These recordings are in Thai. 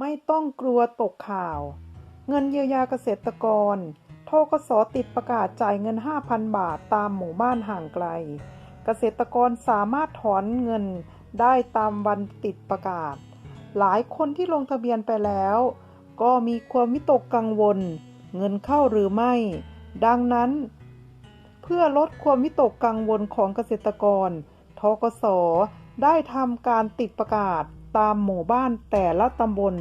ไม่ต้องกลัวตกข่าว เงินเยียวยาเกษตรกรทกสติดประกาศจ่ายเงิน 5,000 บาทตามหมู่บ้านห่างไกล เกษตรกรสามารถถอนเงินได้ตามวันติดประกาศ หลายคนที่ลงทะเบียนไปแล้ว ก็มีความวิตกกังวล เงินเข้าหรือไม่ ดังนั้น เพื่อลดความวิตกกังวลของเกษตรกรทกสได้ทำการติดประกาศ ตามหมู่บ้านแต่ละตำบล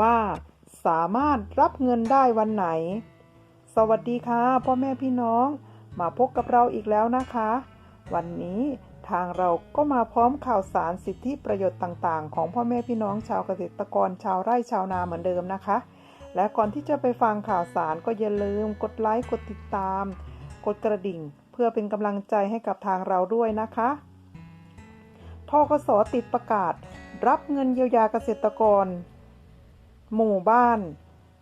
ว่าสามารถรับเงินได้วันไหน สวัสดีค่ะพ่อแม่พี่น้องมาพบกับเราอีกแล้วนะคะ วันนี้ทางเราก็มาพร้อมข่าวสารสิทธิประโยชน์ต่างๆ ของพ่อแม่พี่น้องชาวเกษตรกรชาวไร่ชาวนาเหมือนเดิมนะคะ และก่อนที่จะไปฟังข่าวสารก็อย่าลืมกดไลค์กดติดตาม กดกระดิ่ง เพื่อเป็นกำลังใจให้กับทางเราด้วยนะคะทกสติดประกาศ รับเงินเยียวยาเกษตรกร หมู่บ้าน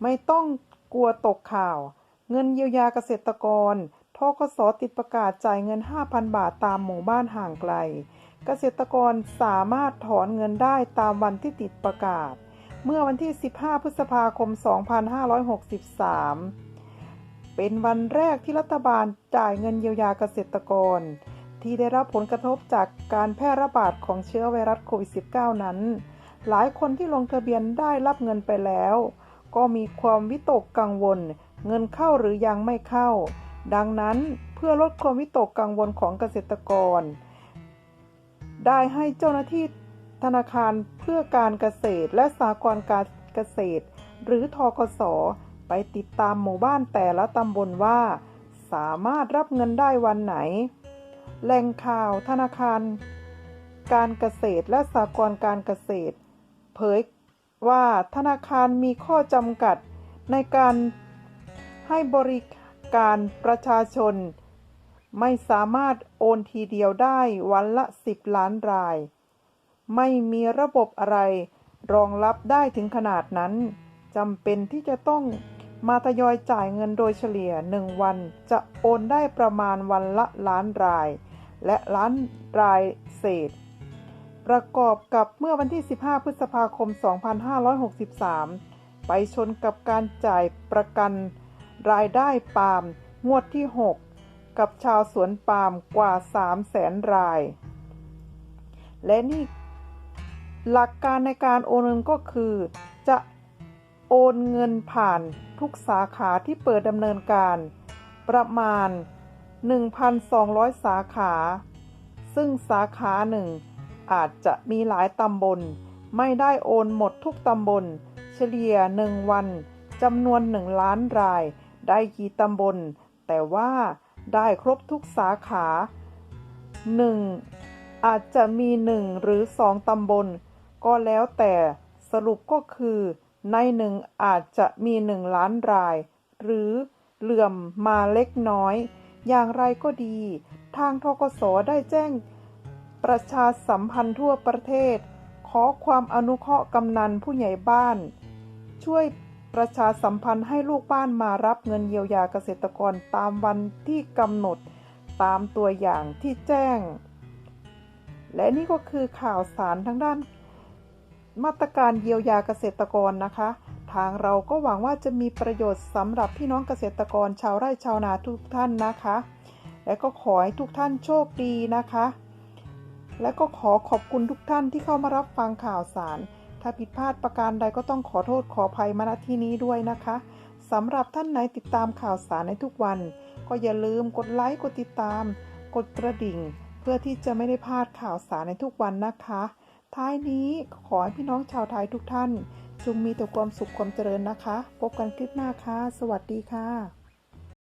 ไม่ต้องกลัวตกข่าว เงินเยียวยาเกษตรกรทกสติดประกาศจ่ายเงิน 5,000 บาทตามหมู่บ้านห่างไกล เกษตรกรสามารถถอนเงินได้ตามวันที่ติดประกาศ เมื่อวันที่ 15 พฤษภาคม 2563 เป็นวันแรกที่รัฐบาลจ่ายเงินเยียวยาเกษตรกร ที่ได้รับผลกระทบจากการแพร่ระบาดของเชื้อไวรัสโควิด -19 นั้น หลายคนที่ลงทะเบียนได้รับเงินไปแล้ว ก็มีความวิตกกังวล เงินเข้าหรือยังไม่เข้า ดังนั้นเพื่อลดความวิตกกังวลของเกษตรกร ได้ให้เจ้าหน้าที่ธนาคารเพื่อการเกษตรและสหกรณ์การเกษตร หรือทกสไปติดตามหมู่บ้านแต่ละตำบลว่า สามารถรับเงินได้วันไหน แหล่งข่าวธนาคาร การเกษตรและสหกรณ์การเกษตร เผยว่าธนาคารมีข้อจำกัดในการให้บริการประชาชน ไม่สามารถโอนทีเดียวได้วันละ 10 ล้านราย ไม่มีระบบอะไรรองรับได้ถึงขนาดนั้นจำเป็นที่จะต้องมาทยอยจ่ายเงินโดยเฉลี่ย 1 วันจะโอนได้ประมาณวันละล้านราย และล้านรายเศษ ประกอบกับเมื่อวันที่ 15 พฤษภาคม 2563 ไปชนกับการจ่ายประกันรายได้ปาล์มงวดที่ 6 กับชาวสวนปาล์มกว่า3แสนราย และนี่หลักการในการโอนเงินก็คือ จะโอนเงินผ่านทุกสาขาที่เปิดดำเนินการ ประมาณ 1,200 สาขา ซึ่งสาขาหนึ่งอาจจะมีหลายตำบล ไม่ได้โอนหมดทุกตำบล เฉลี่ย 1 วันจำนวน 1 ล้านราย ได้กี่ตำบล แต่ว่าได้ครบทุกสาขา 1 อาจจะมี 1 หรือ 2 ตำบล ก็แล้วแต่สรุปก็คือ ในหนึ่งอาจจะมี 1 ล้านราย หรือเหลื่อมมาเล็กน้อย อย่างไรก็ดี ทางทกสได้แจ้งประชาสัมพันธ์ทั่วประเทศ ขอความอนุเคราะห์กำนันผู้ใหญ่บ้าน ช่วยประชาสัมพันธ์ให้ลูกบ้านมารับเงินเยียวยาเกษตรกรตามวันที่กำหนดตามตัวอย่างที่แจ้ง และนี่ก็คือข่าวสารทางด้านมาตรการเยียวยาเกษตรกรนะคะ ทางเราก็หวังว่าจะมีประโยชน์สำหรับพี่น้องเกษตรกรชาวไร่ชาวนาทุกท่านนะคะ และก็ขอให้ทุกท่านโชคดีนะคะ และก็ขอขอบคุณทุกท่านที่เข้ามารับฟังข่าวสาร ถ้าผิดพลาดประการใดก็ต้องขอโทษขออภัยมาณที่นี้ด้วยนะคะสำหรับท่านไหนติดตามข่าวสารในทุกวัน ก็อย่าลืมกดไลค์กดติดตาม กดกระดิ่ง เพื่อที่จะไม่ได้พลาดข่าวสารในทุกวันนะคะ ท้ายนี้ขอให้พี่น้องชาวไทยทุกท่าน จงมีแต่ความสุขความเจริญนะคะ พบกันคลิปหน้าค่ะ สวัสดีค่ะ